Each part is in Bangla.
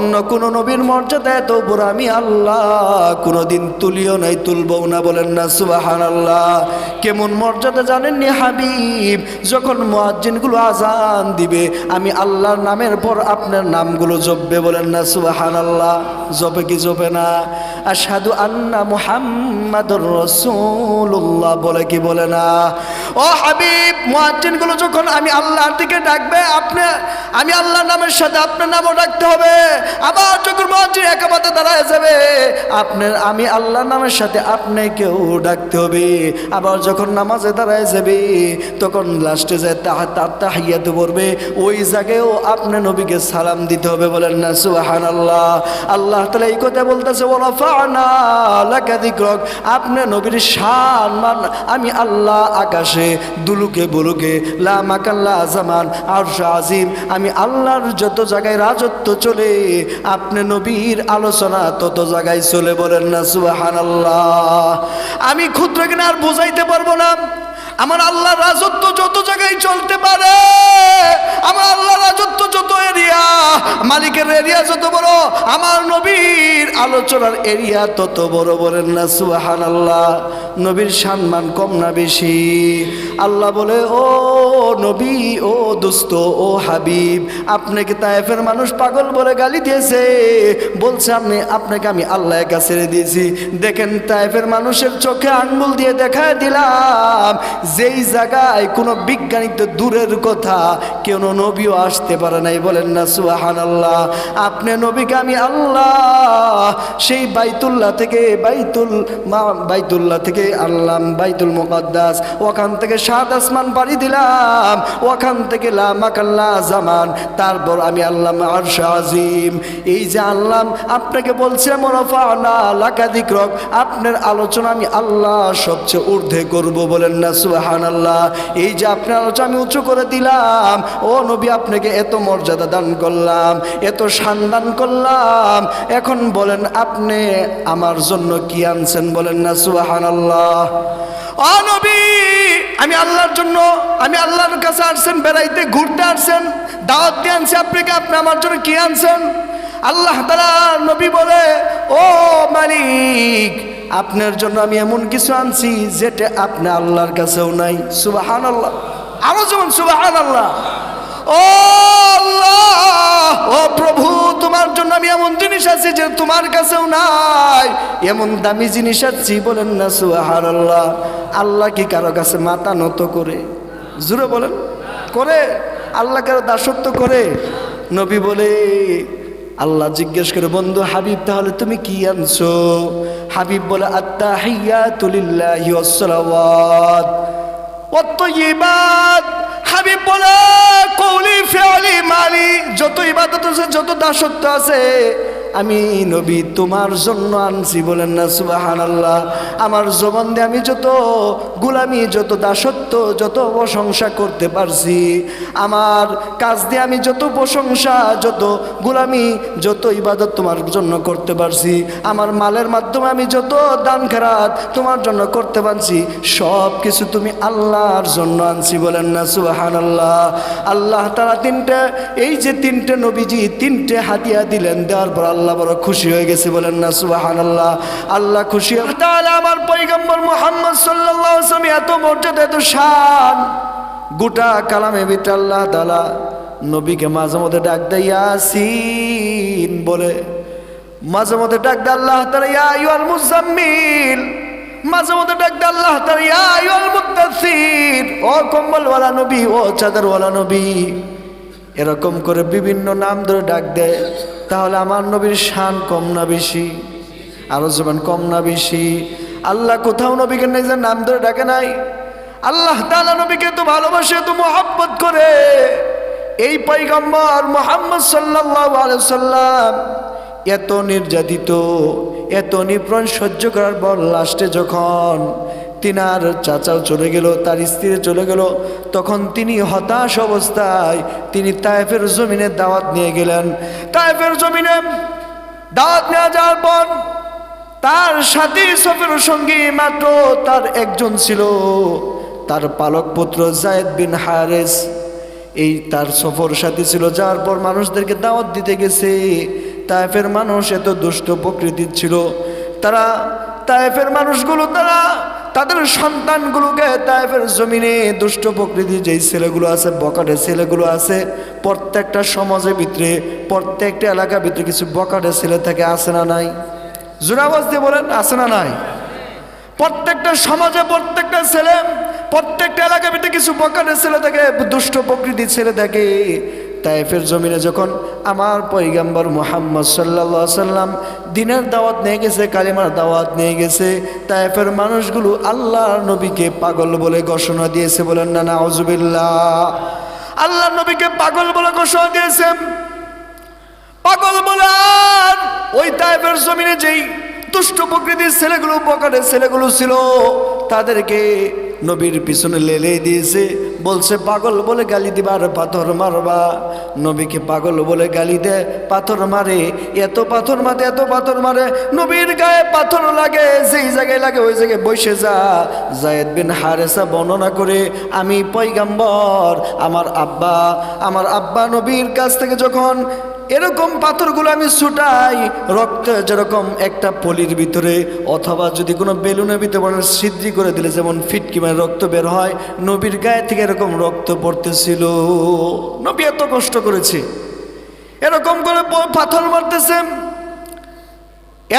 অন্য কোন নবীর মর্যাদা এত উপর আমি আল্লাহ। কোনোদিন তুলিও নাই, তুলবও না, বলেন না সুবাহান আল্লাহ কেমন মর্যাদা জানেননি হাবিব? যখন মুয়াজ্জিনগুলো আজান দিবে, আমি আল্লাহর নামের পর আপনার নামগুলো জপবে, বলেন না সুবাহান আল্লাহ জপে কি জপে না? আশহাদু আন্না মুহাম্মাদুর রাসূলুল্লাহ বলে কি বলে না? ও হাবিব, মুয়াজ্জিনগুলো যখন আমি আল্লাহর দিকে ডাকবে, আপনি, আমি আল্লাহর নামের সাথে আপনার নামও ডাকতে হবে। আবার যখন মুয়াজ্জিন একাবাতে দাঁড়ায় যাবে আপনার আমি আল্লাহর নামের সাথে আপনাকেও ডাকতে হবে। আবার যখন নামাজে দাঁড়ায় যাবে, তখন লাস্টে যায় তাহা তার তাহিয়াত পড়বে, ওই জায়গায়ও আপনি নবীকে সালাম দিতে হবে বলেন না সুহান আল্লাহ আল্লাহ তালা এই কথা বলতেছে ওরাফানা লাকাদিক্রক আপনি নবীর শান মান আমি আল্লাহ আকাশে, দুলুকে বুলুকে, লা মাকাল্লা জামান আর আজিম। আমি আল্লাহর যত জায়গায় রাজত্ব চলে, আপনি নবীর আলোচনা তত জায়গায় চলে বলেন না সুবাহান আল্লাহ আমি ক্ষুদ্র কিনা আর বুঝাইতে পারব না। আমার আল্লাহ রাজত্ব যত জায়গায় চলতে পারে, আমার আল্লাহ রাজত্ব যত এরিয়া মালিকের এরিয়া যত বড়, আমার নবীর আলোচনার এরিয়া তত বড় বলেন না সুবাহান আল্লাহ নবীর সম্মান কম না বেশি। আল্লাহ বলে, ও নবী, ও দোস্ত, ও হাবিব, আপনাকে তায়েফের মানুষ পাগল বলে গালি দিয়েছে। বলছে আমি আপনাকে আমি আল্লাহর কাছে ছেড়ে দিয়েছি। দেখেন, তায়েফের মানুষের চোখে আঙ্গুল দিয়ে দেখায় দিলাম যেই জায়গায় কোনো বিজ্ঞানী তো দূরের কথা কেউ নবীও আসতে পারে নাই বলেন না সুহান আল্লাহ আপনি নবীকে আমি আল্লাহ, সেই বাইতুল্লাহ থেকে বাইতুল মা, বাইতুল্লাহ থেকে আনলাম বাইতুল মুকদ্দাস, ওখান থেকে সাত আসমান পাড়ি দিলাম, ওখান থেকে লামাকাল্লা জামান, তারপর আমি আল্লাহ আরশ আজিম। এই যে আনলাম আপনাকে বলছে, মরফানা লাকাদিক্রক আপনার আলোচনা আমি আল্লাহ সবচেয়ে ঊর্ধ্বে করব বলেন না সুহান আল্লাহ এই যে আপনার আলোচনা আমি উঁচু করে দিলাম, ও নবী আপনাকে এত মর্যাদা দান করলাম, এত সম্মান করলাম। এখন বলেন, আপনি আমার জন্য কি আনছেন বলেন না সুহান আল্লাহ ও নবী, আমি আল্লাহর জন্য, আমি আল্লাহর কাছে আসছেন, বেড়াইতে ঘুরতে আসছেন, দাওয়াত দিয়ে আনছি, আপনাকে আপনি আমার জন্য কি আনছেন? আল্লাহ তালা নবী বলে, ও মালিক আপনার জন্য আমি এমন কিছু আনছি যেটা আপনি আল্লাহর কাছেও নাই। সুবাহান আল্লাহ আরও যেমন সুবাহান আল্লাহ ও আল্লাহ, ও প্রভু, তোমার জন্য আমি এমন জিনিস আছি যে তোমার কাছেও নাই। এমন দামি জিনিস আছি বলেন না সুহার আল্লাহ আল্লাহ কি কারও কাছে মাথা নত করে? জুড়ে বলেন, করে। আল্লাহ কারও দাসত্ব করে? নবী বলে, আল্লাহ জিজ্ঞেস করে, বন্ধু হাবিব, তাহলে তুমি কি আনছো? হাবিব বলে আত্মা হাইয়া তুলিল্লাহি ওয়াসসালাওয়াত ওয়াত হাবিব বলে, কৌলি ফেয়ালি মালি, যত ইবাদত আছে, যত দাসত্ব আছে আমি নবী, তোমার জন্য আনছি বলেন না সুবাহান আল্লাহ আমার জবান দিয়ে আমি যত গুলামি, যত দাসত্ব, যত প্রশংসা করতে পারছি, আমার কাজ দিয়ে আমি যত প্রশংসা, যত গুলামি, যত ইবাদত তোমার জন্য করতে পারছি, আমার মালের মাধ্যমে আমি যত দান খেরাত তোমার জন্য করতে পারছি সব কিছু তুমি আল্লাহর জন্য আনছি বলেন না সুবাহান আল্লাহ আল্লাহ তারা তিনটে, এই যে তিনটে নবীজি তিনটে হাতিয়া দিলেন, দেওয়ার পর আল্লাহ বড় খুশি হয়ে গেছে বলেন না সুবাহান আল্লাহ আল্লাহ খুশি তাহলে আমার পৈগম্বর মোহাম্মদ সাল্লাহ এত মর্যাদা, এত শান। গোটা কালামে ভিতরে আল্লাহ তালা নবীকে মাঝে মধ্যে ডাক দেয়, ইয়াসিন বলে। মাঝে মধ্যে ডাক দেয় আল্লাহ তালা ইয়া আইয়ুহাল মুজাম্মিল মাঝে মধ্যে ডাক দেয় আল্লাহ তালা ইয়া আইয়ুহাল মুত্তাসির ও কম্বলওয়ালা নবী, ও চাদরওয়ালা নবী। এরকম করে বিভিন্ন নাম ধরে ডাক দেয়। তাহলে আমার নবীর শান কম না বেশি? আরও যেমন কম না বেশি? আল্লাহ কোথাও নবীকে নিজের নাম ধরে ডাকে নাই? আল্লাহ তাআলা নবীকে তো ভালোবাসে, তো মোহাব্বত করে। এই পৈগম্বর মোহাম্মদ আলাইহি সাল্লাম এত নির্যাতিত, এত নিপ্রণ সহ্য করার পর লাস্টে যখন তিনার চাচাও চলে গেল, তার স্ত্রী চলে গেল। তখন তিনি হতাশ অবস্থায় তিনি তায়েফের জমিনে দাওয়াত নিয়ে গেলেন। তায়েফের জমিনে দাওয়াত নেওয়া যাওয়ার পর তার সাথী সফের সঙ্গী মাত্র তার একজন ছিল, তার পালক পুত্র জায়দ বিন হারেস। এই তার সফর সাথী ছিল যাওয়ার পর মানুষদেরকে দাওয়াত দিতে গেছে। তায়েফের মানুষ এত দুষ্ট প্রকৃতির ছিল। তারা তায়েফের মানুষগুলো তারা তাদের সন্তানগুলোকে তায়েফের জমিনে দুষ্ট প্রকৃতির যেই ছেলেগুলো আছে, বকাটে ছেলেগুলো আছে, প্রত্যেকটা সমাজের ভিতরে, প্রত্যেকটা এলাকার ভিতরে কিছু বকাটে ছেলে থাকে, আছে না নাই? জোরাবাজ দিয়ে বলেন, আছে না নাই? প্রত্যেকটা সমাজে প্রত্যেকটা ছেলে, প্রত্যেকটা এলাকার ভিতরে কিছু বকাটের ছেলে থাকে, দুষ্ট প্রকৃতির ছেলে থাকে। তাইফের জমিনে যখন আমার পৈগাম্বর মোহাম্মদ সাল্লা সাল্লাম দিনের দাওয়াত নিয়ে গেছে, কালিমার দাওয়াত নিয়ে গেছে, তাইফের মানুষগুলো আল্লাহর নবীকে পাগল বলে ঘোষণা দিয়েছে বলেন না না আউজুবিল্লাহ আল্লাহর নবীকে পাগল বলে ঘোষণা দিয়েছেন পাগল বলে ওই টাইপের জমিনে যেই দুষ্ট প্রকৃতির ছেলেগুলো পকেটের ছেলেগুলো ছিল তাদেরকে নবীর পিছনে লেলে দিয়েছে। বলছে, পাগল বলে গালি দিবা আর পাথর মারবা। নবীকে পাগল বলে গালি দেয়, পাথর মারে, এত পাথর মারে এত পাথর মারে, নবীর গায়ে পাথর লাগে, যেই জায়গায় লাগে ওই জায়গায় বসে যা। জায়েদ বিন হারেসা বর্ণনা করে, আমি পৈগাম্বর আমার আব্বা আমার আব্বা নবীর কাছ থেকে যখন এরকম পাথরগুলো আমি ছুটাই, রক্ত যেরকম একটা পলির ভিতরে, অথবা যদি কোনো বেলুনের ভিতরে মানে সিদ্ধি করে দিলে যেমন ফিটকি মানে রক্ত বের হয়, নবীর গায়ে থেকে এরকম রক্ত পড়তেছিল। নবী এত কষ্ট করেছে। এরকম করে পাথর মারতেছে।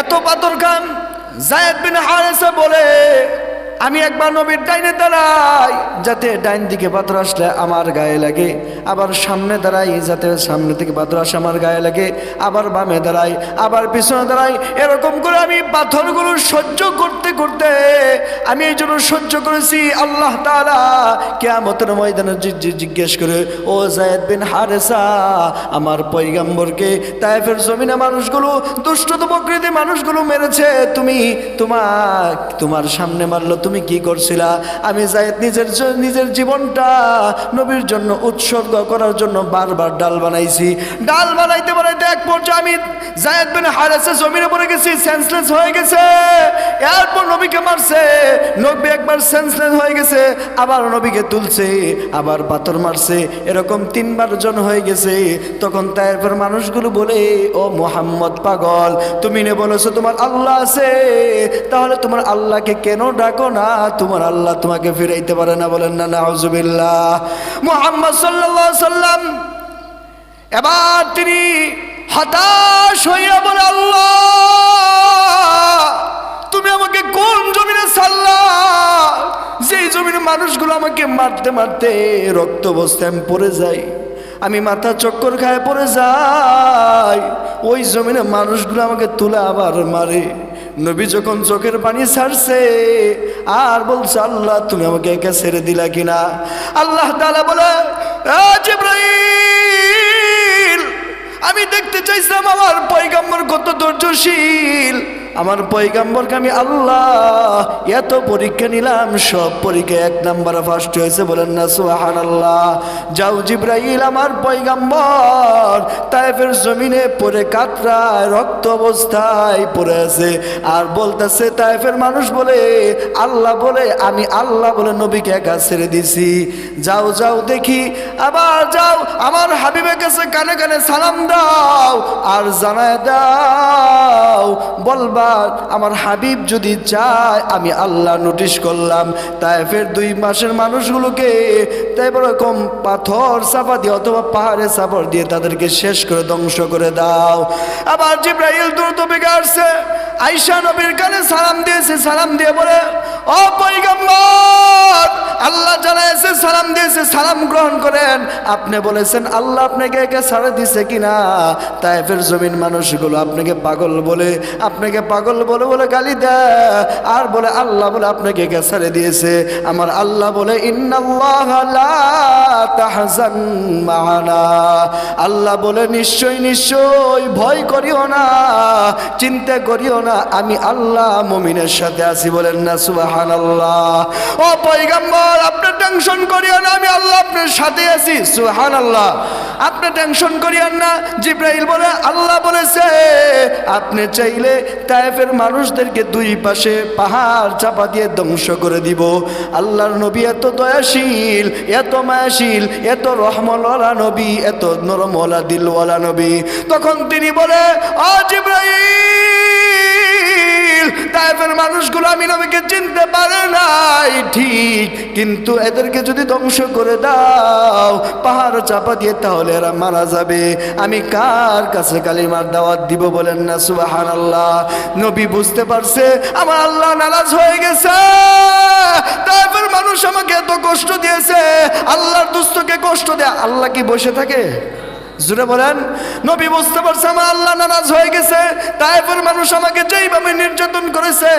এত পাথর খান, জায়েদ বিন হারেসা বলে আমি একবার নবীর ডাইনে দাঁড়াই, যাতে ডাইন দিকে পাথর আসলে আমার গায়ে লাগে। আবার সামনে দাঁড়াই, যাতে সামনে থেকে পাথর আসে আমার গায়ে লাগে। আবার বামে দাঁড়াই, আবার পিছনে দাঁড়াই। এরকম করে আমি পাথরগুলো সহ্য করতে করতে আমি এই জন্য সহ্য করেছি। আল্লাহ তাআলা কেয়ামতের ময়দানে জিজ্ঞেস করে, ও জায়েদ বিন হারেসা, আমার পৈগাম্বরকে তাইফের জমিনে মানুষগুলো দুষ্টত প্রকৃতি মানুষগুলো মেরেছে। তুমি তোমার তোমার সামনে মারলো তুমি কি করছিলা? আমি জায়েদ নিজের নিজের জীবনটা নবীর জন্য উৎসর্গ করার জন্য বারবার ডাল বানাইছি। ডাল বানাইতে বানাইতে এক পর্যায়ে আমি বিন গেছি সেন্সলেস হয়ে গেছে। এরপর নবীকে মারছে, নবী একবার সেন্সলেস হয়ে গেছে, আবার নবীকে তুলছে, আবার পাথর মারছে, এরকম তিনবার জন হয়ে গেছে। তখন তারপর মানুষগুলো বলে, ও মোহাম্মদ পাগল, তুমি নে বলেছ তোমার আল্লাহ আছে, তাহলে তোমার আল্লাহকে কেন ডাকো না? তোমার আল্লাহ তোমাকে ফিরাইতে পারে না বলেন না, নাউজুবিল্লাহ। মোহাম্মদ সাল্লাম এবার তিনি হতাশ হইয়া বলে, আল্লাহ, তুমি আমাকে কোন জমিনে ছাড়লা? যেই জমিনে মানুষগুলো আমাকে মারতে মারতে রক্ত বস্তে আমি পড়ে যাই, আমি মাথা চক্কর খায় পড়ে যাই, ওই জমিনে মানুষগুলো আমাকে তুলে আবার মারে। নবী যখন চোখের পানি ছাড়ছে, আর বলছে, আল্লাহ, তুমি আমাকে একে ছেড়ে দিলা কিনা? আল্লাহ তালা বলে, "এ আমি দেখতে চাইছিলাম আমার পয়গাম্বর কত ধৈর্যশীল। আমার পৈগাম্বরকে আমি আল্লাহ এত পরীক্ষা নিলাম, সব পরীক্ষা এক নাম্বার ফার্স্ট হয়েছে, বলেন না সুহান আল্লাহ যাও জিব্রাইল, আমার পয়গাম্বর তাইফের জমিনে পরে কাতরায়, রক্ত অবস্থায় পড়ে আছে। আর বলতেছে তাইফের মানুষ বলে, আল্লাহ বলে, আমি আল্লাহ বলে নবীকে একা ছেড়ে দিছি। যাও যাও দেখি, আবার যাও, আমার হাবিবের কাছে কানে কানে সালাম দাও, আর জানায় দাও, বলবা আমার হাবিব যদি চায়, আমি আল্লাহ নোটিশ করলাম। তাই ফের দুই মাসের মানুষগুলোকে তাই এরকম পাথর চাপা দিয়ে অথবা পাহাড়ে চাপড় দিয়ে তাদেরকে শেষ করে ধ্বংস করে দাও। আবার জিব্রাইল দ্রুত বেগে আসছে। আইসা নবীর কানে সালাম দিয়েছে, সালাম দিয়ে বলে, ও পৈগম্বর আল্লাহ জানাইছে, সালাম দিয়েছে, সালাম গ্রহণ করেন। আপনি বলেছেন, আল্লাহ আপনাকে একে ছাড়ে দিছে কিনা? তাইফের জমিন মানুষগুলো আপনাকে পাগল বলে, আপনাকে পাগল বলে বলে গালি দেয়। আর বলে, আল্লাহ বলে আপনাকে ছেড়ে দিয়েছে? আমার আল্লাহ বলে আল্লাহ বলে, নিশ্চয় নিশ্চয়, ভয় করিও না, চিন্তা করিও না, আমি আল্লাহ মুমিনের সাথে আছি। বলেন না সুবাহান আল্লাহ ও পয়গম্বর আপনার টেনশন করিও না, আমি আল্লাহ আপনার সাথে আছি সুহান আল্লাহ আপনি টেনশন করিয়েন না, জিব্রাইল বলে, আল্লাহ বলেছে, আপনি চাইলে তায়েফের মানুষদেরকে দুই পাশে পাহাড় চাপা দিয়ে ধ্বংস করে দিব। আল্লাহর নবী এত দয়াশীল, এত মায়াশীল, এত রহমলা নবী, এত নরমওয়ালা, দিলওয়ালা নবী। তখন তিনি বলে জিব্রাইল! তাইফের মানুষগুলো আমি নবীকে চিনতে পারে নাই, ঠিক। কিন্তু এদেরকে যদি ধ্বংস করে দাও, পাহাড় চাপা দিয়ে তাহলে এরা মারা যাবে। আমি কার কাছে কালিমার দাওয়াত দিব বলেন না সুবাহান আল্লাহ নবী বুঝতে পারছে, আমার আল্লাহ নারাজ হয়ে গেছে। তাইফের মানুষ আমাকে এত কষ্ট দিয়েছে, আল্লাহর দুস্থকে কষ্ট দেয়, আল্লাহ কি বসে থাকে? জুড়ে বলেন, নবী বুঝতে পারছে আমার আল্লাহ নারাজ হয়ে গেছে তাইফের মানুষ আমাকে যেইভাবে নির্যাতন করেছে,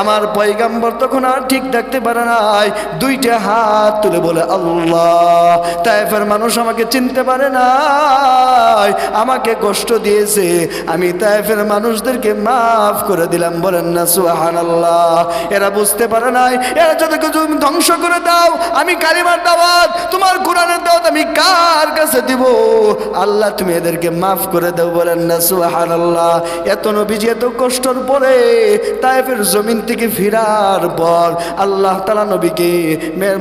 আমার পয়গাম্বর তখন আর ঠিক থাকতে পারে নাই, দুইটা হাত তুলে বলে, আল্লাহ তাইফের মানুষ আমাকে চিনতে পারে নাই, আমাকে কষ্ট দিয়েছে, আমি তাইফের মানুষদেরকে মাফ করে দিলাম। বলেন না সুহান আল্লাহ এরা বুঝতে পারে নাই, এরা যদি তুমি ধ্বংস করে দাও, আমি কালিমার দাওয়াত, তোমার কোরআনের দাওয়াত আমি কার কাছে দিব? আল্লাহ, তুমি এদেরকে মাফ করে দাও, বলেন না সুহান আল্লাহ এত নবীজি এত কষ্টর পরে তাইফের জমিন থেকে ফিরার পর আল্লাহ তালা নবীকে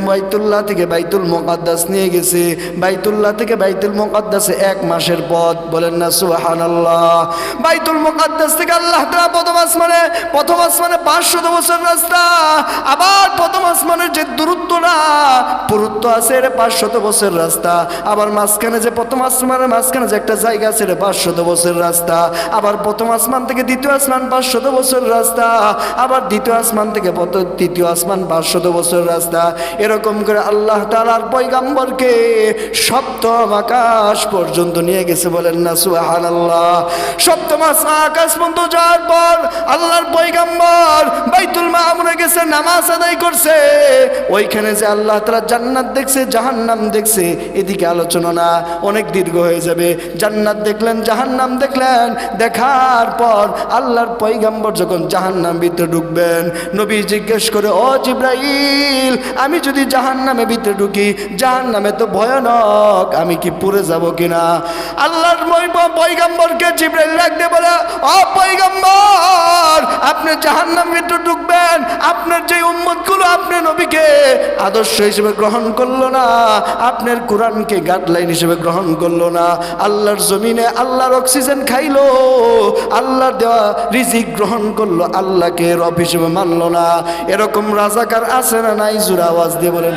বাইতুল্লাহ থেকে বাইতুল মোকাদ্দাস নিয়ে গেছে। বাইতুল্লাহ থেকে বাইতুল মোকাদ্দাসে এক মাসের পথ, বলেন না সুহান আল্লাহ বাইতুল মোকাদ্দাস থেকে আল্লাহ তালা প্রথম আসমানে প্রথম আসমানে পাঁচশত বছর রাস্তা, আবার প্রথম আসমানের যে দূরত্বটা, পুরুত্ব আছে, এটা পাঁচশত বছর রাস্তা। আবার মাঝখানে যে প্রথম আসমানের মাঝখানে যে একটা জায়গা আছে, এটা পাঁচশত বছর রাস্তা। আবার প্রথম আসমান থেকে দ্বিতীয় আসমান পাঁচশত বছর রাস্তা। আবার দ্বিতীয় আসমান থেকে তৃতীয় আসমান পাঁচশত বছর রাস্তা। এরকম করে আল্লাহ তালার পৈগাম্বরকে সপ্তম আকাশ পর্যন্ত নিয়ে গেছে বলেন না সুহান আল্লাহ সপ্তম আকাশ পর্যন্ত যাওয়ার পর আল্লাহর পৈগাম্বর বাইতুল মামুনে গেছে, নামাজ আদায় করছে। ওইখানে যে আল্লাহ তালা জান্নাত দেখছে, জাহান্নাম দেখছে, এদিকে আলোচনা না। অনেক দীর্ঘ হয়ে যাবে। জান্নাত দেখলেন, জাহান্নাম দেখলেন। দেখার পর আল্লাহর পৈগাম্বর যখন জাহান্নাম ভিতরে ঢুকবেন, নবী জিজ্ঞেস করে, ও জিব্রাইল, আমি যদি জাহান্নামে ভিতরে ঢুকি, জাহান্নামে তো ভয়ানক, আমি কি পুড়ে যাব কিনা? আল্লাহর পৈগাম্বরকে জিব্রাইল রাখতে বলে, ও পৈগাম্বর আপনি জাহান্নাম ভিতরে ঢুকবেন, আপনার যে উম্মতগুলো আপনার নবীকে আদর্শ হিসেবে গ্রহণ করল না, আপনার কোরআনকে গাইডলাইন হিসেবে গ্রহণ করল না, আল্লাহর জমিনে আল্লাহর অক্সিজেন খাইলো আল্লাহর দেওয়া রিজিক গ্রহণ করল, আল্লাহকে রব হিসেবে মানলো না। এরকম রাজাকার আছে না নাই? জুরা আওয়াজ দিয়ে বলেন।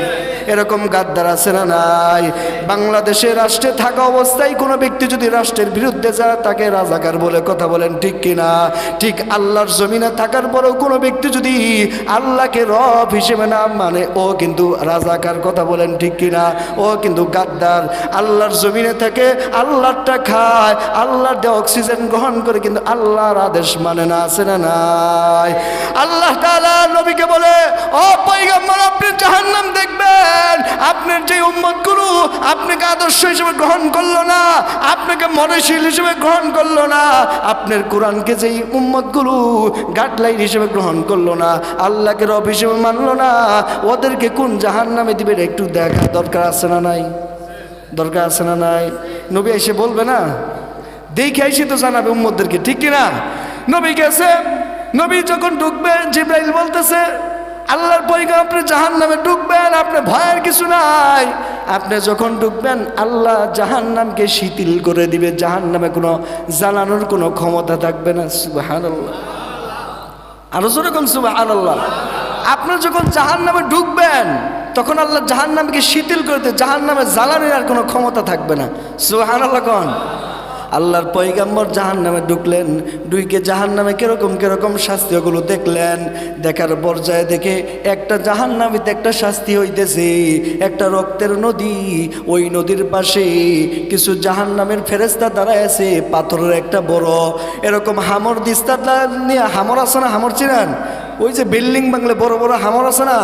এরকম গাদ্দার আছে না নাই? বাংলাদেশে রাষ্ট্রে থাকা অবস্থায় কোনো ব্যক্তি যদি রাষ্ট্রের বিরুদ্ধে যায়, তাকে রাজাকার বলে কথা বলেন, ঠিক কিনা ঠিক আল্লাহর জমিনে থাকার পরেও কোনো ব্যক্তি যদি আল্লাহকে রব হিসেবে না মানে ও কিন্তু রাজাকার কথা বলেন, ঠিক কিনা ও কিন্তু গাদ্দার। আল্লাহর জমিনে থেকে আল্লাহরটা খায়, আল্লাহর দেওয়া অক্সিজেন গ্রহণ করে কিন্তু আল্লাহর আদেশ মানে না, আছে না নাই? আল্লাহ নবীকে বলে, ও পয়গম্বর, আপনি জাহান্নাম দেখবেন। আপনার যে উম্মতগুলো আপনাকে আদর্শ হিসেবে গ্রহণ করল না, আপনাকে মনশীল হিসেবে গ্রহণ করল না, আপনার কোরআনকে যেই উম্মতগুলো গাইডলাইন হিসেবে গ্রহণ করল না, আল্লাহকে রব হিসেবে মানলো না, ওদেরকে কোন জাহান্নামে দিবেন একটু দেখা দরকার, আছে না নাই? দরকার আছে না নাই? নবী এসে বলবে না? দেখে এসে তো জানাবে উম্মদদেরকে ঠিক কিনা? নবী গেছে, নবী যখন ঢুকবেন, জিব্রাইল বলতেছে, আল্লাহর পয়গা আপনি জাহান নামে ঢুকবেন, আপনি ভয়ের কিছু নাই। আপনি যখন ঢুকবেন, আল্লাহ জাহান নামকে শিথিল করে দিবে জাহান নামে কোনো জ্বালানোর কোনো ক্ষমতা থাকবে না সুবাহান আল্লাহ আরও জোরে কোন সুবাহান আল্লাহ আপনি যখন জাহান নামে ঢুকবেন তখন আল্লাহ জাহান নামকে শিথিল করে দিয়ে জাহান নামে জ্বালানির আর কোনো ক্ষমতা থাকবে না। সুবাহান আল্লাহ কন? আল্লাহর পৈগাম্বর জাহান নামে ঢুকলেন ডুইকে জাহান নামে কীরকম কীরকম শাস্তিগুলো দেখলেন। দেখার পর্যায়ে দেখে একটা জাহান নামিতে একটা শাস্তি হইতেছে, একটা রক্তের নদী, ওই নদীর পাশে কিছু জাহান নামের ফেরেস্তা দাঁড়ায় আছে, পাথরের একটা বড়। এরকম হামর দিস্তা নিয়ে হামর আছে না, হামর চিনেন? ওই যে বিল্ডিং বাংলে বড় বড় হামর আছে না?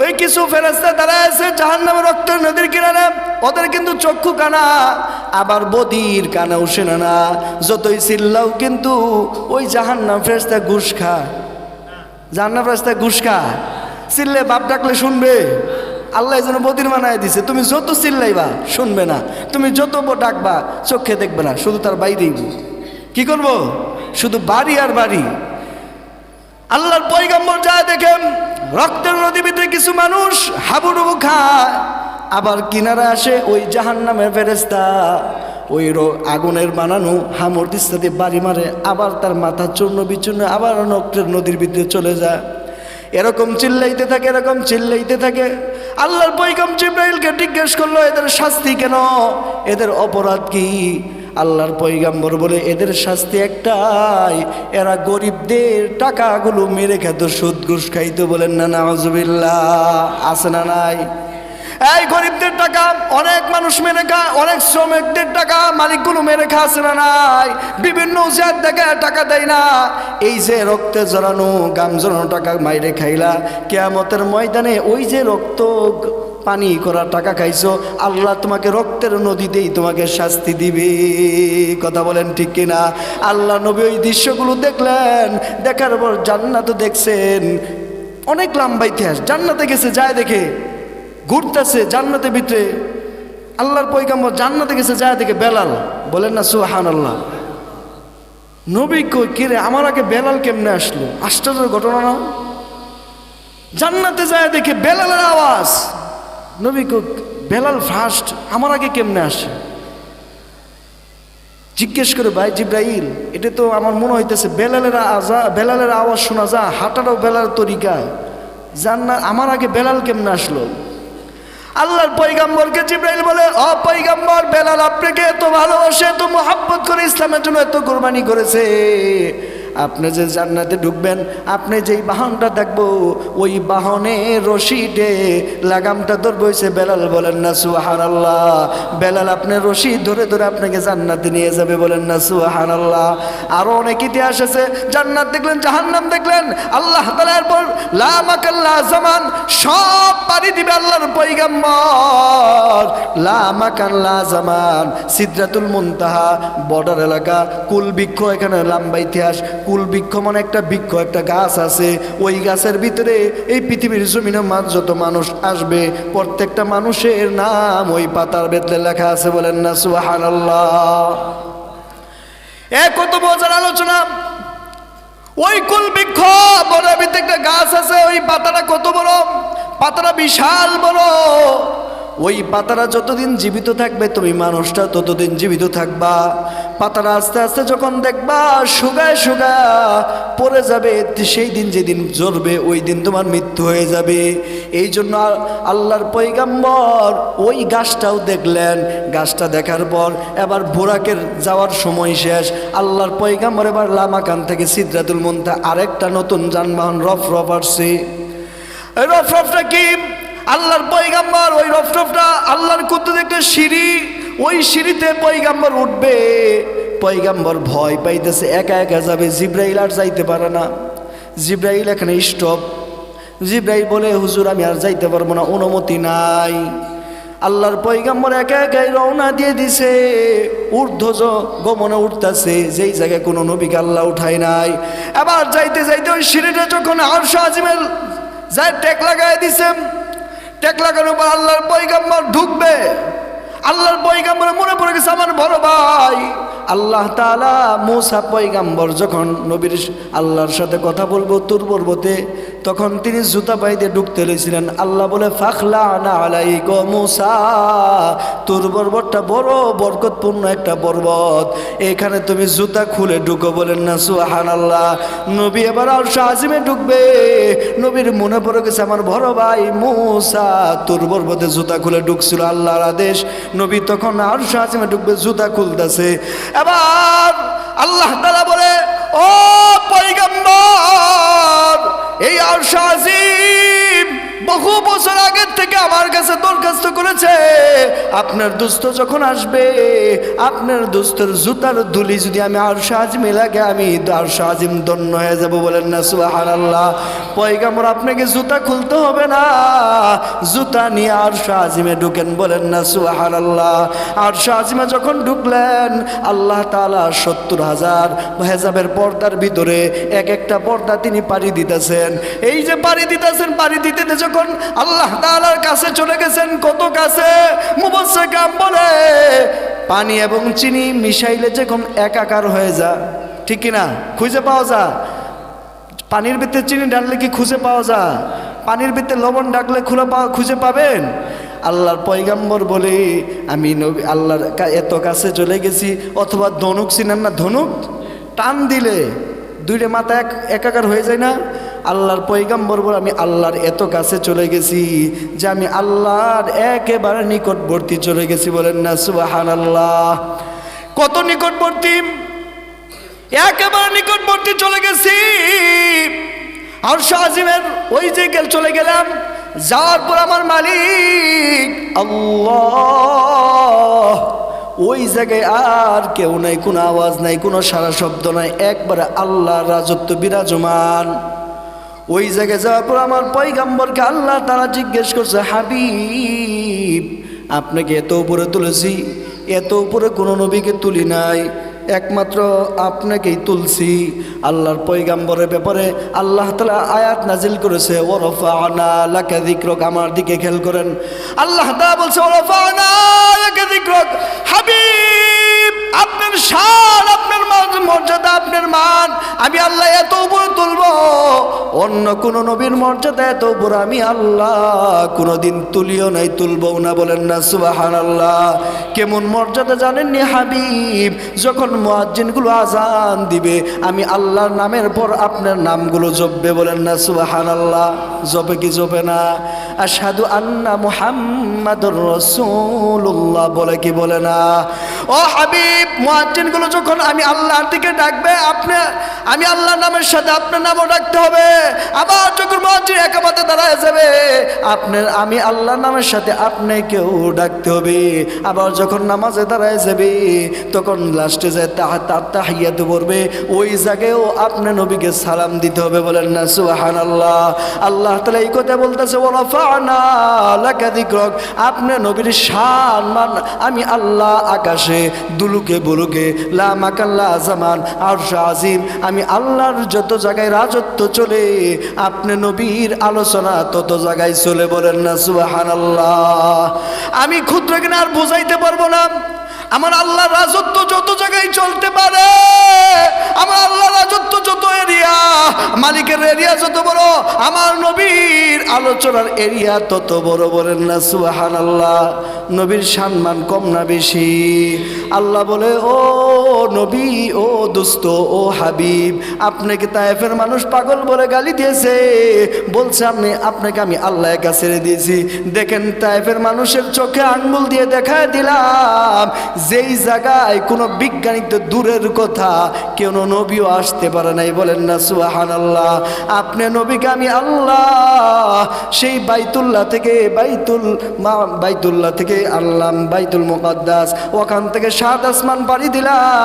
ওই কিছু ফেরেস্তা দাঁড়ায় আছে জাহান নামে রক্ত নদীর কিনারে, ওদের কিন্তু চক্ষু কানা, আবার বদির কানাও শোনে না। যতই চিল্লাও কিন্তু ওই জাহান নাম ফেরেস্তা ঘুষ খায়। জাহান নাম ফেরেস্তা ঘুষ খায়। চিল্লে বাপ ডাকলে শুনবে। আল্লাহ যেন বদির মানায় দিছে। তুমি যত চিল্লাইবা, শুনবে না। তুমি যত ডাকবা, চোখে দেখবে না। শুধু তার বাইরেই কি করব? শুধু বাড়ি আর বাড়ি। আল্লাহর পয়গম্বর যা দেখেন রক্তের নদী ভিতরে কিছু মানুষ হাবুডুবু খায়। আবার কিনারে আসে ওই জাহান নামের ফেরেস্তা ওই আগুনের বানানো হামর দিস্তাতে বাড়ি মারে। আবার তার মাথা চূর্ণ বিচূর্ণ আবার রক্তের নদীর ভিতরে চলে যায়। এরকম চিল্লাইতে থাকে, এরকম চিল্লাইতে থাকে। আল্লাহর পৈগম জিব্রাইলকে জিজ্ঞেস করল, এদের শাস্তি কেন? এদের অপরাধ কি? আল্লাহর পৈগাম্বর বলে, এদের শাস্তি একটাই, এরা গরিবদের টাকাগুলো মেরে খেত, সুদ ঘুষ খাইতো বলেন না না নাজবিল্লা আছে না নাই? এই গরিবদের টাকা, অনেক মানুষ মেরে খায় অনেক শ্রমিকদের টাকা মালিকগুলো মেরে খাচ্ছে না নাই? বিভিন্ন উজাত দেখে টাকা দেয় না। এই যে রক্তে জড়ানো গাম জড়ানো টাকা মাইরে খাইলা, কেয়ামতের ময়দানে ওই যে রক্ত পানি করা টাকা খাইছো, আল্লাহ তোমাকে রক্তের নদীতেই তোমাকে শাস্তি দিবে। কথা বলেন ঠিক কিনা? আল্লাহ নবী ওই দৃশ্যগুলো দেখলেন, দেখার পর জান্নাত দেখছেন। অনেক লম্বা ইতিহাস, জান্নাতে গেছে, যায় দেখে। ঘুরতেছে জান্নাতের ভিতরে। আল্লাহর পৈগাম্বর জান্নাতে গেছে, যায় দেখে, বেলাল। বলেন না সুহান আল্লাহ নবী কই কিরে আমার আগে বেলাল কেমনে আসলো? আশ্চর্যের ঘটনা না? জান্নাতে যায় দেখে বেলালের আওয়াজ। নবী বেলাল ফার্স্ট আমার আগে কেমনে আসে? জিজ্ঞেস করে, ভাই জিব্রাইল, এটা তো আমার মনে হইতেছে বেলালের আজা, বেলালের আওয়াজ শোনা যা হাঁটাটাও বেলালের তরিকায়। জান্না আমার আগে বেলাল কেমনে আসলো? আল্লাহর পৈগাম্বরকে জিব্রাইল বলে, অ পৈগাম্বর বেলাল আপনাকে এত ভালোবাসে, এত মোহাব্বত করে ইসলামের জন্য এত কোরবানি করেছে। আপনি যে জান্নাতে ঢুকবেন, আপনি যেই বাহনটা দেখব, ওই বাহনে রশিদে লাগামটা ধরবো হয়েছে বেলাল বলেন না সুহান আল্লাহ বেলাল আপনি রশি ধরে ধরে আপনাকে জান্নাতে নিয়ে যাবে বলেন না সুহান আল্লাহ আরও অনেক ইতিহাস আছে, জান্নাত দেখলেন, জাহান্নাম দেখলেন, আল্লাহ জামান, সব পানি দিবে আল্লাহর পৈগাম্বর লা মাকাল্লা জামান, সিদ্রাতুল মুনতাহা, বর্ডার এলাকা কুল বৃক্ষ এখানে, লাম্বা ইতিহাস কুল বৃক্ষ মানে একটা বৃক্ষ, একটা গাছ আছে। ওই গাছের ভিতরে এই পৃথিবীর জমিনে মাঝ যত মানুষ আসবে, প্রত্যেকটা মানুষের নাম ওই পাতার বেতলে লেখা আছে বলেন না সুহান কত মজার আলোচনা। ওই কুল বৃক্ষ বড় একটা গাছ আছে, ওই পাতাটা কত বড়? পাতাটা বিশাল বড়। ওই পাতারা যতদিন জীবিত থাকবে, তুমি মানুষটা ততদিন জীবিত থাকবা। পাতারা আস্তে আস্তে যখন দেখবা শুগায় শুগা পড়ে যাবে, সেই দিন যেদিন জ্বরবে ওই দিন তোমার মৃত্যু হয়ে যাবে। এই জন্য আল্লাহর পৈগাম্বর ওই গাছটাও দেখলেন। গাছটা দেখার পর এবার বোরাকের যাওয়ার সময় শেষ। আল্লাহর পৈগাম্বর এবার লামাকান থেকে সিদ্রাতুল মন্তা আরেকটা নতুন যানবাহন রফ রফ আসছে। রফ রফটা কি? আল্লাহর পৈগাম্বর ওই রফ রফটা আল্লাহর কুদ্দুর একটা সিঁড়ি, ওই সিঁড়িতে পৈগাম্বর উঠবে। পৈগাম্বর ভয় পাইতেছে, একা একা যাবে, জিব্রাইল আর যাইতে পারে না। জিব্রাইল এখানে স্টপ জিব্রাইল বলে, হুজুর, আমি আর যাইতে পারব না, অনুমতি নাই। আল্লাহর পৈগাম্বর একা একাই রওনা দিয়ে দিছে। ঊর্ধ্বজ গমনে উঠতেছে, যেই জায়গায় কোনো নবীকে আল্লাহ উঠায় নাই। এবার যাইতে যাইতে ওই সিঁড়িটা যখন আরশ আজিমের যায় টেক লাগাই দিছে টেক লাগানোর পর আল্লাহর পৈগাম্বর ঢুকবে। আল্লাহর পৈগাম্বর মনে পড়ে গেছে, আমার বড় ভাই। আল্লাহ তালা মুসা পৈগাম্বর যখন নবীর আল্লাহর সাথে কথা বলব তুর পর্বতে তখন তিনি জুতা পাইতে ঢুকতে লইছিলেন। আল্লাহ বলে, ফাখলা না আলাই গো মুসা। তুর পর্বতটা বড় বরকতপূর্ণ একটা পর্বত এখানে তুমি জুতা খুলে ঢুকো বলেন না সুহান আল্লাহ নবী এবার আর আজিমে ঢুকবে। নবীর মনে পড়ে গেছে, আমার বড় ভাই মুসা। তোর পর্বতে জুতা খুলে ঢুকছিল আল্লাহর আদেশ। নবী তখন আর আজিমে ঢুকবে, জুতা খুলতেছে। এবার আল্লাহ বলে, ও পৈগম্বর এই আর আজিম বহু বছর আগের থেকে আমার কাছে দরখাস্ত করেছে। আপনার দুস্থ যখন আসবে, আপনার দুস্থর জুতার ধুলি যদি আমি আর সাজিমে লাগে আমি আর সাজিম দন্য হয়ে যাব বলেন না আল্লাহ পয়গামর আপনাকে জুতা খুলতে হবে না। জুতা নিয়ে আর সাজিমে ঢুকেন বলেন না সুবাহান আল্লাহ আর সাজিমে যখন ঢুকলেন, আল্লাহ তালা সত্তর হাজার হেজাবের পর্দার ভিতরে এক একটা পর্দা তিনি পাড়ি দিতেছেন। এই যে পাড়ি দিতেছেন, পাড়ি দিতে যখন আল্লাহ তালার কাছে চলে গেছেন, কত কাছে? মুবসে কাম বলে, পানি এবং চিনি মিশাইলে যখন একাকার হয়ে যা ঠিক কিনা? খুঁজে পাওয়া যা পানির ভিতরে চিনি ডাললে কি খুঁজে পাওয়া যায়? পানির ভিতরে লবণ ডাকলে খুলে পাওয়া খুঁজে পাবেন? আল্লাহর পয়গাম্বর বলে, আমি নবী আল্লাহর এত কাছে চলে গেছি, অথবা ধনুক চিনেন না, ধনুক টান দিলে দুইটা মাথা এক একাকার হয়ে যায় না? আল্লাহর পৈগাম্বর বলে আমি আল্লাহর এত কাছে চলে গেছি যে আমি আল্লাহর একেবারে নিকটবর্তী চলে গেছি বলেন না সুবাহান আল্লাহ কত নিকটবর্তী? একেবারে নিকটবর্তী চলে গেছি। আর শাহিমের ওই যে গেল, চলে গেলাম। যার পর আমার মালিক আল্লাহ। ওই জায়গায় আর কেউ নাই, কোনো আওয়াজ নাই, কোনো সারা শব্দ নাই, একবারে আল্লাহর রাজত্ব বিরাজমান। ওই জায়গায় যাওয়ার পর আমার পয়গাম্বরকে আল্লাহ তারা জিজ্ঞেস করছে, হাবিব, আপনাকে এত উপরে তুলেছি, এত উপরে কোনো নবীকে তুলি নাই, একমাত্র আপনাকেই তুলছি। আল্লাহর পয়গাম্বরের ব্যাপারে আল্লাহ তালা আয়াত নাজিল করেছে ওরফা আনা লাকা দিক্রক আমার দিকে খেয়াল করেন। আল্লাহ তালা বলছে ওরফা আনা লাকা দিক্রক হাবিব। আপনার শান আপনার মর্যাদা, আপনার মান, আমি আল্লাহ এত উপরে তুলবো। অন্য কোন নবীর মর্যাদা এত উপরে আমি আল্লাহ কোনোদিন তুলিও নাই তুলবো না বলেন না সুবাহান আল্লাহ কেমন মর্যাদা জানেননি হাবিব? যখন মুয়াজ্জিনগুলো আজান দিবে, আমি আল্লাহর নামের পর আপনার নামগুলো জপবে বলেন না সুবাহান আল্লাহ জপে কি জপে না? আসাদু আন্না মুহাম্মাদুর রাসূলুল্লাহ বলে কি বলে না? ও হাবিব, মুয়াজ্জিনগুলো যখন আমি আল্লাহর দিকে ডাকবে, আপনি, আমি আল্লাহর নামের সাথে আপনার নামও ডাকতে হবে। আবার যখন মুয়াজ্জিন একামাতে দাঁড়ায় যাবে আপনার আমি আল্লাহর নামের সাথে আপনাকেও ডাকতে হবে। আবার যখন নামাজে দাঁড়ায় যাবে, তখন লাস্টে যায় তাহা তার তাহিয়াতে পড়বে, ওই জায়গায়ও আপনি নবীকে সালাম দিতে হবে বলেন না সুহান আল্লাহ আল্লাহ তালা এই কথা বলতেছে ওরাফানা লাকাদিক্রক আপনি নবীর শান মান, আমি আল্লাহ আকাশে দুলুকে বুলুকে, লা মাকাল্লা জামান আর আজিম। আমি আল্লাহর যত জায়গায় রাজত্ব চলে, আপনি নবীর আলোচনা তত জায়গায় চলে বলেন না সুবাহান আল্লাহ আমি ক্ষুদ্র কিনা আর বুঝাইতে পারব না। আমার আল্লাহ রাজত্ব যত জায়গায় চলতে পারে, আমার আল্লাহ রাজত্ব যত এরিয়া মালিকের এরিয়া যত বড়, আমার নবীর আলোচনার এরিয়া তত বড় বলেন না সুহান আল্লাহ নবীর সম্মান কম না বেশি। আল্লাহ বলে, ও নবী, ও দোস্ত, ও হাবিব, আপনাকে তায়েফের মানুষ পাগল বলে গালি দিয়েছে। বলছে আপনি, আপনাকে আমি আল্লাহ কাছে দিয়েছি। দেখেন, তায়েফের মানুষের চোখে আঙ্গুল দিয়ে দেখায় দিলাম, যেই জায়গায় কোনো বিজ্ঞানী তো দূরের কথা, কেন নবীও আসতে পারে নাই বলেন না সুহান আল্লাহ আপনি নবীকে আমি আল্লাহ, সেই বাইতুল্লাহ থেকে বাইতুল মা বাইতুল্লাহ থেকে আল্লাহ বাইতুল মুকাদ্দাস, ওখান থেকে সাত আসমান পাড়ি দিলাম।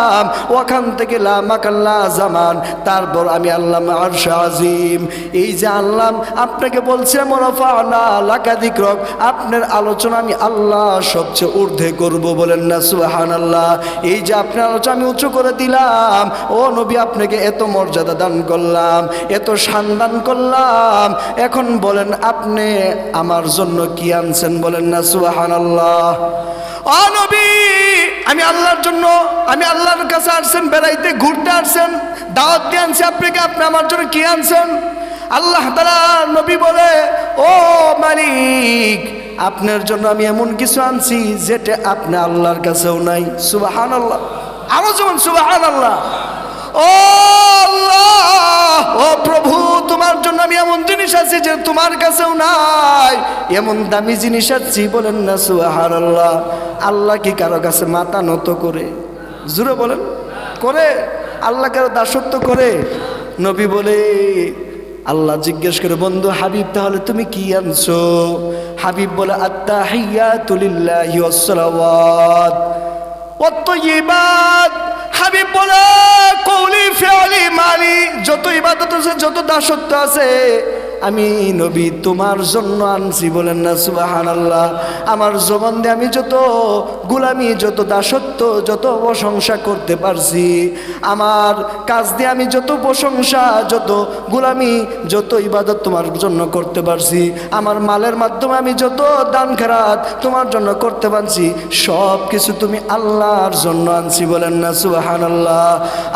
ওখান থেকে লামাকাল্লা জামান, তারপর আমি আল্লাহ আরশ আজিম। এই যে আল্লাহ আপনাকে বলছে, মরফানা লাকাদিক্রক আপনার আলোচনা আমি আল্লাহ সবচেয়ে ঊর্ধ্বে করব বলেন না সুহান আল্লাহ এই যে আপনার আলোচনা আমি উঁচু করে দিলাম, ও নবী, আপনাকে এত মর্যাদা দান করলাম, এত শান দান করলাম। এখন বলেন, আপনি আমার জন্য কি আনছেন বলেন না সুহান আল্লাহ ও নবী! আমি আল্লাহর জন্য, আমি আল্লাহর কাছে আসছেন, বেড়াইতে ঘুরতে আসছেন, দাওয়াত দিয়ে আনছি আপনাকে, আপনি আমার জন্য কি আনছেন? আল্লাহ তালা নবী বলে, ও মালিক, আপনার জন্য আমি এমন কিছু আনছি যেটা আপনি আল্লাহর কাছেও নাই। সুবাহান আল্লাহ আরও যেমন সুবাহান আল্লাহ ও ও প্রভু, তোমার জন্য আমি এমন জিনিস আছি যে তোমার কাছেও নাই। এমন দামি জিনিস আছি, বলেন না সুহার আল্লাহ আল্লাহ কি কারও কাছে মাথা নত করে? জুড়ে বলেন, করে? আল্লাহ কারও দাসত্ব করে? নবী বলে, আল্লাহ জিজ্ঞেস করে, বন্ধু হাবিব, তাহলে তুমি কি আনছো? হাবিব বলে আত্মা হাইয়া তুলিল্লাহি হাবিব বলে কৌলি ফেয়ালি মালি যত ইবাদত আছে যত দাসত্ব আছে আমি নবী, তোমার জন্য আনছি বলেন না সুবাহান আল্লাহ আমার জবান দিয়ে আমি যত গুলামি, যত দাসত্ব, যত প্রশংসা করতে পারছি, আমার কাজ দিয়ে আমি যত প্রশংসা, যত গুলামি, যত ইবাদত তোমার জন্য করতে পারছি, আমার মালের মাধ্যমে আমি যত দান খেরাত তোমার জন্য করতে পারছি সব কিছু তুমি আল্লাহর জন্য আনছি বলেন না সুবাহান আল্লাহ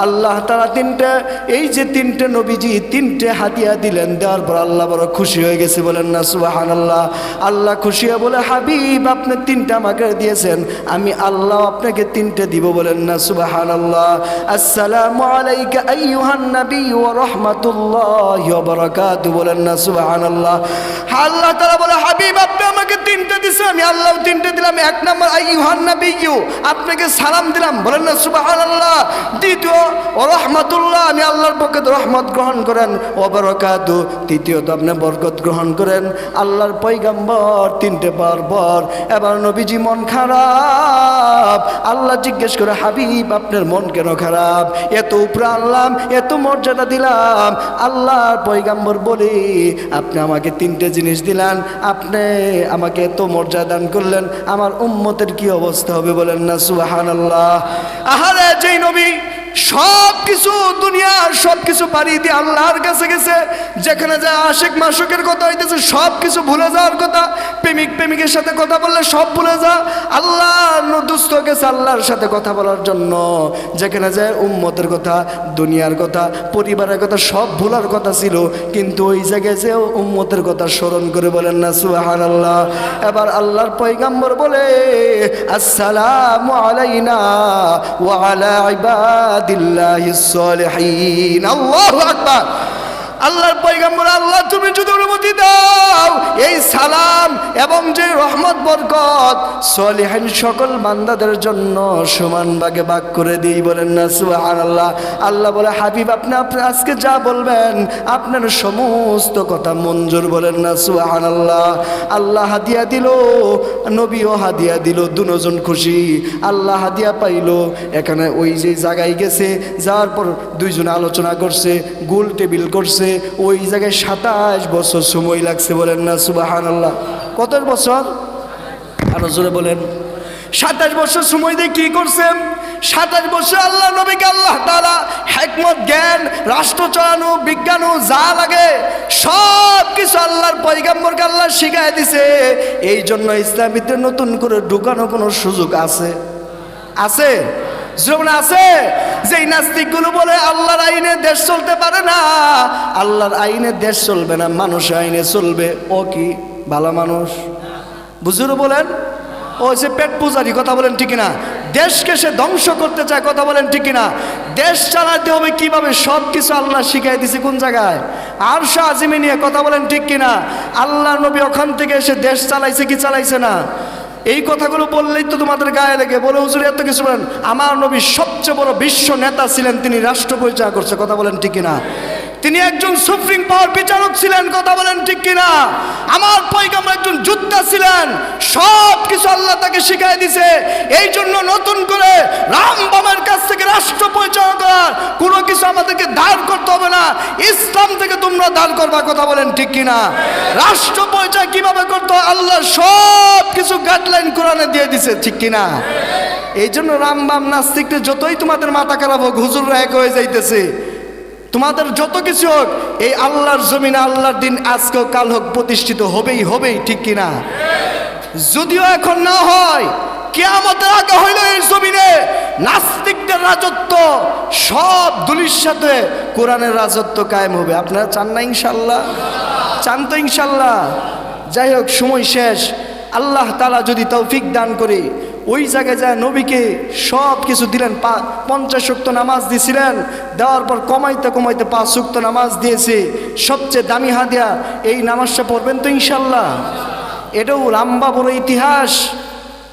আল্লাহ তারা তিনটে, এই যে তিনটে নবীজি তিনটে হাতিয়া দিলেন, দেওয়ার পর আল্লাহ বড় খুশি হয়ে গেছে, বলেন না সুবাহান আল্লাহ আল্লাহ খুশি হয়ে বলে, হাবিব, আপনি তিনটা আমাকে দিয়েছেন, আমি আল্লাহ আপনাকে তিনটে দিব, বলেন না সুবাহান আল্লাহ আসসালামু আলাইকা আইয়ুহান নবী ওয়া রাহমাতুল্লাহি ওয়া বারাকাতু, বলেন না সুবাহান আল্লাহ আল্লাহ তাআলা বলে, হাবিব আমাকে তিনটে দিছে, আমি আল্লাহ তিনটে দিলাম। এক নম্বর, আইয়ুহান নবী আপনাকে সালাম দিলাম। বলেন না সুবাহান আল্লাহ দ্বিতীয়, ও রহমাতুল্লাহ, আমি আল্লাহর পক্ষে রহমত গ্রহণ করেন। ও বারাকাতু, তৃতীয়ত আপনি বরকত গ্রহণ করেন। আল্লাহর পৈগাম্বর তিনটে পাওয়ার পর এবার নবীজি মন খারাপ। আল্লাহ জিজ্ঞেস করে, হাবিব, আপনার মন কেন খারাপ। এত উপরে আনলাম, এত মর্যাদা দিলাম। আল্লাহর পৈগাম্বর বলি, আপনি আমাকে তিনটে জিনিস দিলেন। আপনি আমাকে এত মর্যাদা দান করলেন, আমার উম্মতের কি অবস্থা হবে বলেন না সুবাহান আল্লাহ আহারে, যেই নবী সব কিছু দুনিয়ার সব কিছু পাড়ি দিয়ে আল্লাহর কাছে গেছে। যেখানে যা আশেক মাসুকের কথা হইতেছে সব কিছু ভুলে যাওয়ার কথা। প্রেমিক প্রেমিকের সাথে কথা বললে সব ভুলে যা। আল্লাহ দুস্থ গেছে আল্লাহর সাথে কথা বলার জন্য। যেখানে যায় উম্মতের কথা, দুনিয়ার কথা, পরিবারের কথা, সব ভুলার কথা ছিল। কিন্তু ওই জায়গায় যে উম্মতের কথা স্মরণ করে বলেন না সুহান আল্লাহ এবার আল্লাহর পৈগাম্বর বলে, আসসালামু আলাইনা ওয়া আলা ইবাদিল্লাহিস সালিহিন। আল্লাহু আকবার। আল্লাহর পয়গম্বর, আল্লাহ, তুমি যদি অনুমতি দাও, এই সালাম এবং যে রহমত, বরকত সলিহান সকল বান্দাদের জন্য সমান ভাগে ভাগ করে দিই বলেন না সুহান আল্লাহ আল্লাহ বলে, হাবিব, আপনি আপনি আজকে যা বলবেন, আপনার সমস্ত কথা মঞ্জুর বলেন না সুহান আল্লাহ আল্লাহ হাদিয়া দিল, নবীও হাদিয়া দিল, দুজন খুশি। আল্লাহ হাদিয়া পাইল, এখানে ওই যে জায়গায় গেছে, যাওয়ার পর দুইজন আলোচনা করছে, গোল টেবিল করছে ওই জায়গায় সাতাশ বছর সময় লাগছে বলেন না সুবাহান আল্লাহ কত বছর? আরও জোরে বলেন। সাতাশ বছর সময় দিয়ে কি করছেন? সাতাশ বছর আল্লাহ নবীকে আল্লাহ তালা হেকমত, জ্ঞান, রাষ্ট্র চালানো বিজ্ঞানও যা লাগে সব কিছু আল্লাহর পৈগাম্বরকে আল্লাহ শিখাই দিছে। এই জন্য ইসলামীতে নতুন করে ঢুকানো কোনো সুযোগ আছে? আছে? যেমন আছে? যে নাস্তিকগুলো বলে, আল্লাহর আইনে দেশ চলতে পারে না। আল্লাহর আইনে দেশ চলবে না মানুষ আইনে চলবে। ও কি ভালো মানুষ? বুঝুর বলেন, ও সে পেট পূজারি, কথা বলেন ঠিক না দেশকে সে ধ্বংস করতে চায়, কথা বলেন ঠিক না দেশ চালাতে হবে কীভাবে? সব কিছু আল্লাহ শিখাই দিছে কোন জায়গায়? আর শাহ আজিমে নিয়ে কথা বলেন ঠিক কিনা। আল্লাহ নবী ওখান থেকে এসে দেশ চালাইছে কি চালাইছে না? এই কথাগুলো বললেই তো তোমাদের গায়ে লেগে। বলে, হুজুর, এত কিছু বলেন। আমার নবী সবচেয়ে বড় বিশ্ব নেতা ছিলেন তিনি রাষ্ট্র পরিচয় করছে। কথা বলেন ঠিক কিনা? তিনি একজন সুপ্রিম পাওয়ার বিচারক ছিলেন, কথা বলেন ঠিক কিনা? আমার পয়গাম্বর একজন যোদ্ধা ছিলেন সব কিছু আল্লাহ তাকে শিখাই দিছে। এই জন্য নতুন করে রাম বামের কাছ থেকে রাষ্ট্র পরিচয় করার কোনো কিছু আমাদেরকে দাঁড় করতে হবে না। ইসলাম থেকে তোমরা দাঁড় করবা, কথা বলেন ঠিক কিনা? রাষ্ট্র পরিচয় কীভাবে করতে আল্লাহ সব কিছু গাইডলাইন কোরআনে দিয়ে দিছে, ঠিক কিনা? এই জন্য রাম বাম নাস্তিকদের যতই তোমাদের মাথা খারাপ হোক, হুজুররা এক হয়ে যাইতেছে। তোমাদের যত কিছু হোক, এই আল্লাহর জমিনে আল্লাহর দিন আজকেও কাল হোক প্রতিষ্ঠিত হবেই হবেই, ঠিক কিনা? যদিও এখন না হয়, কেয়ামতের আগে হইল এই জমিনে নাস্তিকদের রাজত্ব, সব দুলির সাথে কোরআনের রাজত্ব কায়েম হবে। আপনারা চান না ইনশাল্লাহ চান তো ইনশাল্লাহ যাই হোক, সময় শেষ। আল্লাহ তালা যদি তৌফিক দান করে ওই জায়গায় যায় নবীকে সব কিছু দিলেন, পা পঞ্চাশ শক্ত নামাজ দিয়েছিলেন, দেওয়ার পর কমাইতে কমাইতে পাঁচ শক্ত নামাজ দিয়েছে। সবচেয়ে দামি হাদিয়া, এই নামাজটা পড়বেন তো ইনশাল্লাহ এটাও লম্বা বড় ইতিহাস।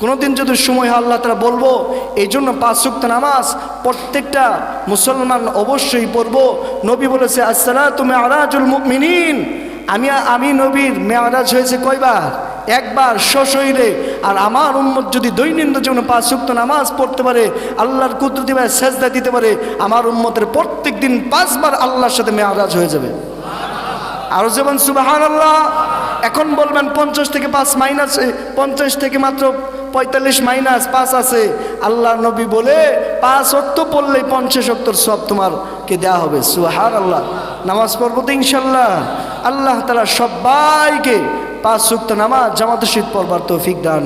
কোনোদিন যদি সময় হয় আল্লাহ তারা বলব, এই জন্য পাঁচ সুক্ত নামাজ প্রত্যেকটা মুসলমান অবশ্যই পড়ব। নবী বলেছে আসসালা তুমি আরাজুল মিনিন আমি আমি নবীর মেয়ারাজ হয়েছে কয়বার? একবার সশরীরে, আর আমার উম্মত যদি দৈনন্দিন জীবনে পাঁচ সুক্ত নামাজ পড়তে পারে, আল্লাহর কুদরতি ভাই সেজদা দিতে পারে, আমার উম্মতের প্রত্যেক দিন পাঁচবার আল্লাহর সাথে মেয়ারাজ হয়ে যাবে। আরও যেমন সুবাহান আল্লাহ এখন বলবেন পঞ্চাশ থেকে পাঁচ মাইনাস পঞ্চাশ থেকে মাত্র পঁয়তাল্লিশ মাইনাস পাঁচ আছে। আল্লাহ নবী বলে, পাঁচ অক্ত পড়লেই পঞ্চাশ অক্তর সব তোমারকে দেওয়া হবে। সুহার আল্লাহ নামাজ পড়ব তো ইনশাল্লাহ আল্লাহ তালা সবাইকে পাঁচ সুক্ত নামাজ জামাত শীত পড়বার তৌফিক দান